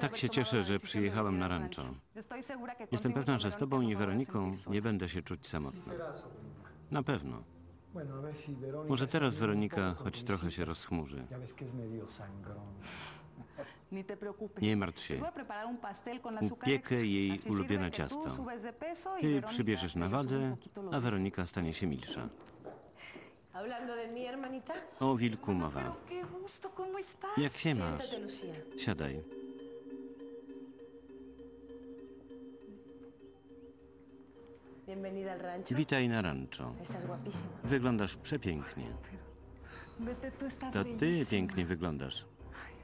Tak się cieszę, że przyjechałem na rancho. Jestem pewna, że z tobą i Weroniką nie będę się czuć samotna. Na pewno. Może teraz Weronika choć trochę się rozchmurzy. Nie martw się. Upiekę jej ulubione ciasto. Ty przybierzesz na wadze, a Weronika stanie się milsza. Hablando de mi hermanita. O wilku mowa. Qué gusto, ¿cómo estás? Jak się masz? Siéntate, Lucía. Siadaj. Bienvenida al rancho. Witaj na rancho. Estás guapísima. Wyglądasz przepięknie. Vete, tú estás To ty bellísima. pięknie wyglądasz.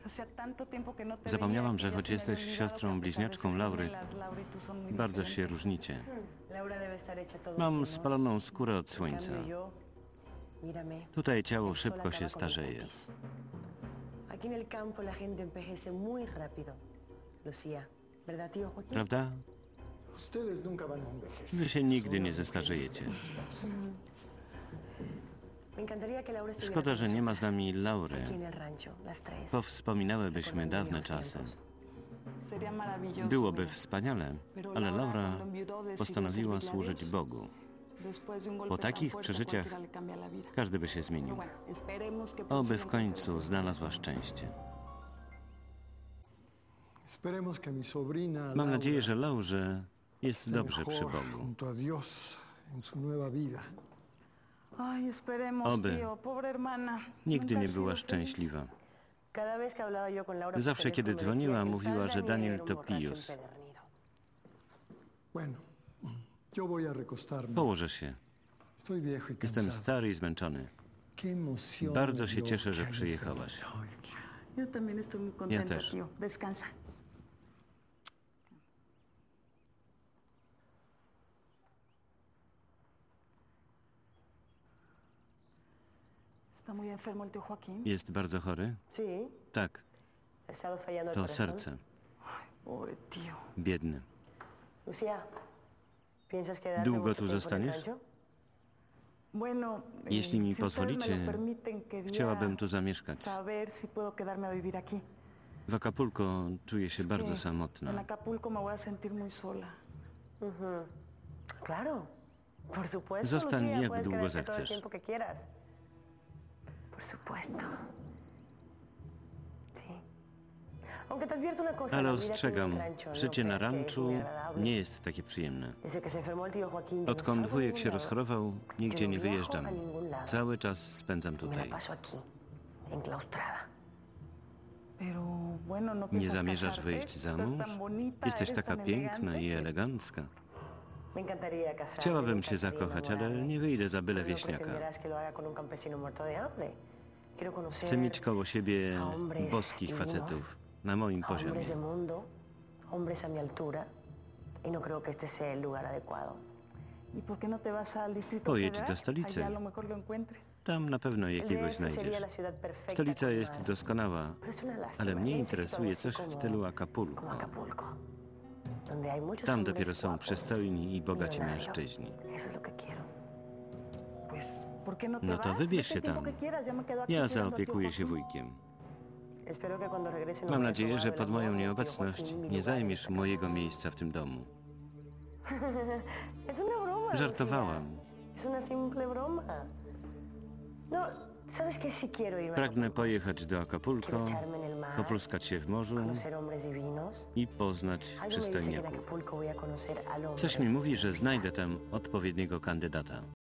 Hacía tanto tiempo que no te Zapomniałam, veía, że que ya choć se me había jesteś olvidado siostrą que a pesar de bliźniaczką ser Laury, gemelas, Laura y tú son muy bardzo się różnicie. Laura debe estar hecha todo Mam ¿no? spaloną skórę od En słońca. cambio yo, mírame. Tutaj ciało szybko się starzeje. Prawda? Wy się nigdy nie zestarzejecie. Szkoda, że nie ma z nami Laury. Powspominałybyśmy dawne czasy. Byłoby wspaniale, ale Laura postanowiła służyć Bogu. Po takich przeżyciach każdy by się zmienił. Oby w końcu la znalazła szczęście. Mam nadzieję, że Laurze jest dobrze przy Bogu. Oby. Nigdy nie była szczęśliwa. Zawsze, kiedy dzwoniła, mówiła, że Daniel to borracho Położę się. Jestem stary i zmęczony. Bardzo się cieszę, że przyjechałaś. contenta, też. Jest bardzo chory? Tak, to serce. Biedny. Lucía, ¿piensas quedarte ¿Długo tu zostaniesz? Jeśli mi pozwolicie, chciałabym tu zamieszkać. W Acapulco czuję się bardzo samotna. Acapulco me voy a sentir muy sola. Claro, por supuesto, Zostań jak długo zechcesz. Por supuesto. Ale ostrzegam, no życie na ranczu nie jest takie przyjemne. No Odkąd wujek się rozchorował, nigdzie nie wyjeżdżam. Cały czas spędzam la tutaj. no Nie zamierzasz wyjść za mąż? Jesteś taka piękna i elegancka. Chciałabym się zakochać, ale nie wyjdę za byle wieśniaka. Chcę mieć koło siebie boskich divinos, facetów na moim poziomie. de mundo, hombres a mi altura, y no creo que este sea el lugar adecuado. ¿Y por qué no te vas al distrito Pojedź do stolicy. Allá a lo mejor lo encuentres. Tam na pewno jakiegoś znajdziesz. Stolica jest doskonała, ale mnie interesuje coś w stylu Acapulco. Tam dopiero są przystojni i bogaci millonarios. mężczyźni. Eso es lo que quiero. Pues, ¿por qué no No to wybierz się tam. Ja zaopiekuję się wujkiem. Mam vaya a nadzieję, że pod moją nieobecność nie zajmiesz mojego miejsca w tym domu. Żartowałam. No, Pragnę pojechać do Acapulco, popluskać się w morzu i poznać przystojniaków. Coś mi mówi, że znajdę tam odpowiedniego kandydata.